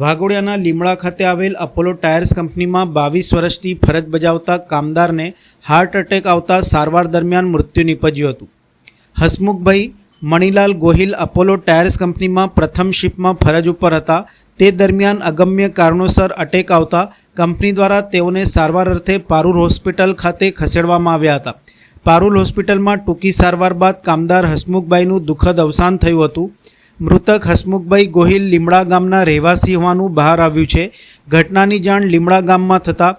વાઘોડિયાના લીમડા ખાતે આવેલ અપોલો ટાયર્સ કંપનીમાં બાવીસ વર્ષથી ફરજ બજાવતા કામદારને હાર્ટ એટેક આવતા સારવાર દરમિયાન મૃત્યુ નીપજ્યું હતું. હસમુખભાઈ મણિલાલ ગોહિલ અપોલો ટાયર્સ કંપનીમાં પ્રથમ શિફ્ટમાં ફરજ ઉપર હતા. તે દરમિયાન અગમ્ય કારણોસર અટેક આવતા કંપની દ્વારા તેઓને સારવાર અર્થે પારૂર હોસ્પિટલ ખાતે ખસેડવામાં આવ્યા હતા. પારૂલ હોસ્પિટલમાં ટૂંકી સારવાર બાદ કામદાર હસમુખભાઈનું દુઃખદ અવસાન થયું હતું. મૃતક હસમુખભાઈ ગોહિલ લીમડા ગામના રહેવાસી હોવાનું બહાર આવ્યું છે. ઘટનાની જાણ લીમડા ગામમાં થતાં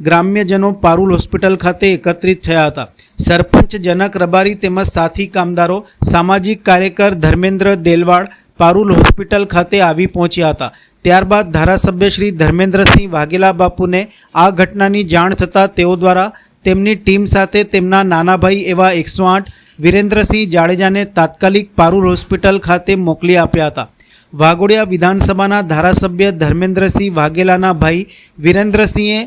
ગ્રામ્યજનો પારુલ હોસ્પિટલ ખાતે એકત્રિત થયા હતા. સરપંચ જનક રબારી તેમજ સાથી કામદારો, સામાજિક કાર્યકર ધર્મેન્દ્ર દેલવાડ પારુલ હોસ્પિટલ ખાતે આવી પહોંચ્યા હતા. ત્યારબાદ ધારાસભ્ય શ્રી ધર્મેન્દ્રસિંહ વાઘેલા બાપુને આ ઘટનાની જાણ થતાં તેઓ દ્વારા તેમની ટીમ સાથે તેમના નાના ભાઈ એવા એકસો આઠ વિરેન્દ્રસિંહ જાડેજાને તાત્કાલિક પારૂર હોસ્પિટલ ખાતે મોકલી આપ્યા હતા. વાઘોડિયા વિધાનસભાના ધારાસભ્ય ધર્મેન્દ્રસિંહ વાઘેલાના ભાઈ વિરેન્દ્રસિંહે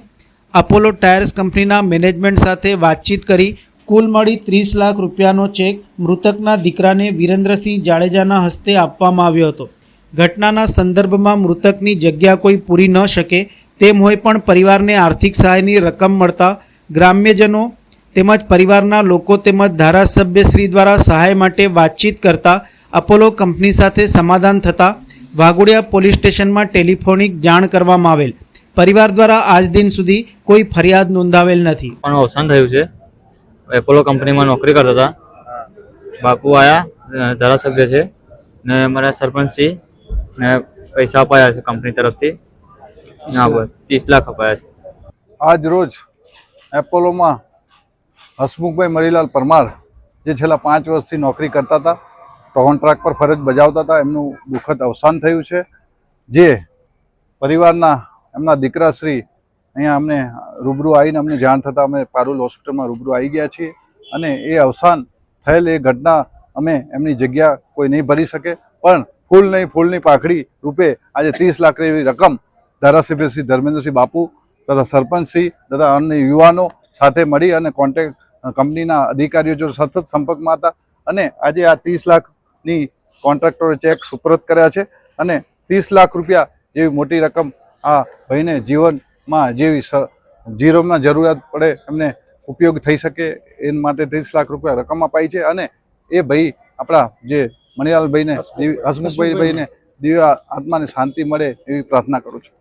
અપોલો ટાયર્સ કંપનીના મેનેજમેન્ટ સાથે વાતચીત કરી કુલ મળી ત્રીસ લાખ રૂપિયાનો ચેક મૃતકના દીકરાને વિરેન્દ્રસિંહ જાડેજાના હસ્તે આપવામાં આવ્યો હતો. ઘટનાના સંદર્ભમાં મૃતકની જગ્યા કોઈ પૂરી ન શકે તેમ હોય પણ પરિવારને આર્થિક સહાયની રકમ મળતા ગ્રામ્યજનો તેમજ પરિવારના લોકો તેમજ ધારાસભ્યશ્રી દ્વારા સહાય માટે વાતચીત કરતા અપોલો કંપની સાથે સમાધાન થતાં વાઘોડિયા પોલીસ સ્ટેશનમાં ટેલિફોનિક જાણ કરવામાં આવેલ. પરિવાર દ્વારા આજ દિન સુધી કોઈ ફરિયાદ નોંધાવેલ નથી. પણ અવસાન થયું છે. એપોલો કંપનીમાં નોકરી કરતા હતા. બાપુ આયા ધારાસભ્ય છે ને મારા સરપંચશ્રી ને પૈસા અપાયા છે કંપની તરફથી. ના ત્રીસ લાખ અપાયા છે. આજ રોજ એપોલોમાં હસમુખભાઈ મરીલાલ પરમાર, જે છેલ્લા પાંચ વર્ષથી નોકરી કરતા હતા કોન્ટ્રાક્ટ પર ફરજ બજાવતા હતા, એમનું દુઃખદ અવસાન થયું છે. જે પરિવારના એમના દીકરાશ્રી અહીંયા અમને રૂબરૂ આવીને અમને જાણ થતાં અમે પારુલ હોસ્પિટલમાં રૂબરૂ આવી ગયા છીએ અને એ અવસાન થયેલ એ ઘટના અમે એમની જગ્યા કોઈ નહીં ભરી શકે, પણ ફૂલ નહીં ફૂલની પાખડી રૂપે આજે ત્રીસ લાખ એવી રકમ ધારાસભ્ય શ્રી ધર્મેન્દ્રસિંહ બાપુ તથા સરપંચશ્રી તથા અન્ય યુવાનો સાથે મળી અને કોન્ટેક કંપનીના અધિકારીઓ જો સતત સંપર્કમાં હતા અને આજે આ ત્રીસ લાખની કોન્ટ્રાક્ટરે ચેક સુપરત કર્યા છે અને ત્રીસ લાખ રૂપિયા જેવી મોટી રકમ આ ભાઈને જીવનમાં જેવી સ- જીવનમાં જરૂરિયાત પડે એમને ઉપયોગ થઈ શકે એ માટે ત્રીસ લાખ રૂપિયા રકમ અપાઈ છે અને એ ભાઈ આપણા જે મણિલાલભાઈને હસમુખભાઈ ભાઈને દિવ્ય આત્માને શાંતિ મળે એવી પ્રાર્થના કરું છું.